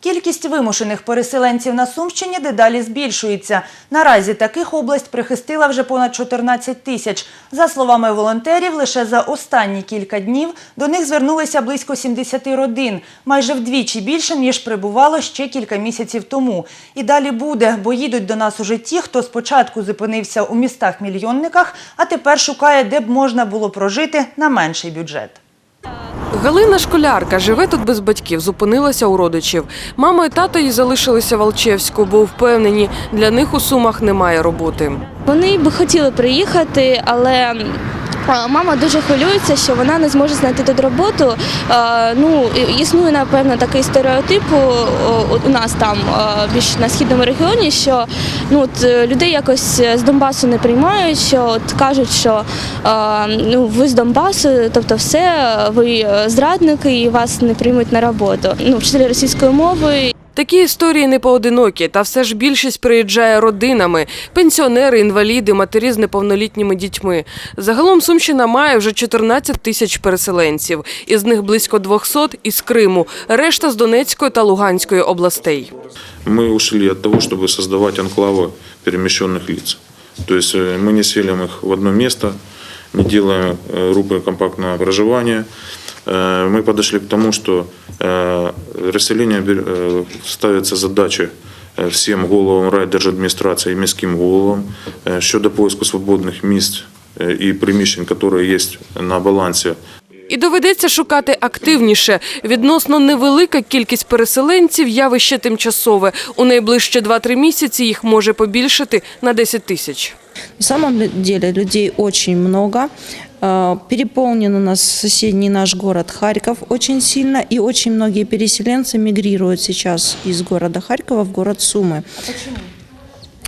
Кількість вимушених переселенців на Сумщині дедалі збільшується. Наразі таких область прихистила вже понад 14 тисяч. За словами волонтерів, лише за останні кілька днів до них звернулися близько 70 родин, майже вдвічі більше, ніж прибувало ще кілька місяців тому. І далі буде, бо їдуть до нас уже ті, хто спочатку зупинився у містах-мільйонниках, а тепер шукає, де б можна було прожити на менший бюджет. Галина школярка живе тут без батьків, зупинилася у родичів. Мама і тато їй залишилися в Алчевську, бо впевнені, для них у сумах немає роботи. Вони би хотіли приїхати, але мама дуже хвилюється, що вона не зможе знайти тут роботу. Ну, існує, напевно, такий стереотип у, нас там більш на східному регіоні, що ну, от, е, людей якось з Донбасу не приймають, що от кажуть, що а, ну, ви з Донбасу, тобто все, ви е, зрадники і вас не приймуть на роботу. Ну, вчителі російської мови. Такі історії не поодинокі, та все ж більшість приїжджає родинами: пенсіонери, інваліди, матері з неповнолітніми дітьми. Загалом Сумщина має вже 14 тисяч переселенців, із них близько 200 – із Криму, решта з Донецької та Луганської областей. Мы ушли от того, чтобы создавать анклавы перемещенных лиц. То есть э, мы не селим их в одно место, не делаем э, группы компактного проживания. Э, Мы подошли к тому, что э, расселение бер- э, ставится задача э, всем головам райдержадміністрації і міським головам э, щодо поиску свободних місць э, і приміщень, які є на балансі І доведеться шукати активніше. Відносно невелика кількість переселенців – явище тимчасове. У найближчі 2-3 місяці їх може побільшати на 10 тисяч. На самом деле людей очень много. Э, Переполнен у нас соседний наш город Харьков очень сильно, и очень многие переселенцы мигрируют сейчас из города Харькова в город Сумы.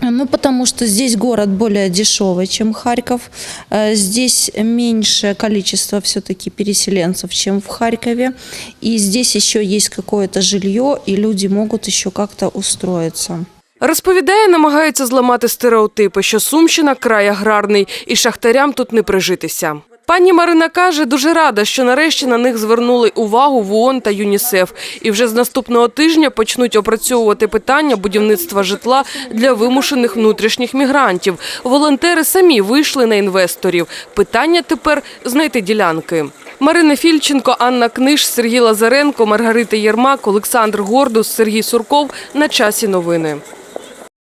Ну, потому что здесь город более дешевый, чем Харьков. Э, Здесь меньшее количество все-таки переселенцев, чем в Харькове. И здесь еще есть какое-то жилье, и люди могут еще как-то устроиться. Розповідає, намагається зламати стереотипи, що Сумщина – край аграрний, і шахтарям тут не прижитися. Пані Марина каже, дуже рада, що нарешті на них звернули увагу в ООН та ЮНІСЕФ. І вже з наступного тижня почнуть опрацьовувати питання будівництва житла для вимушених внутрішніх мігрантів. Волонтери самі вийшли на інвесторів. Питання тепер – знайти ділянки. Марина Фільченко, Анна Книж, Сергій Лазаренко, Маргарита Єрмак, Олександр Гордус, Сергій Сурков. На часі новини.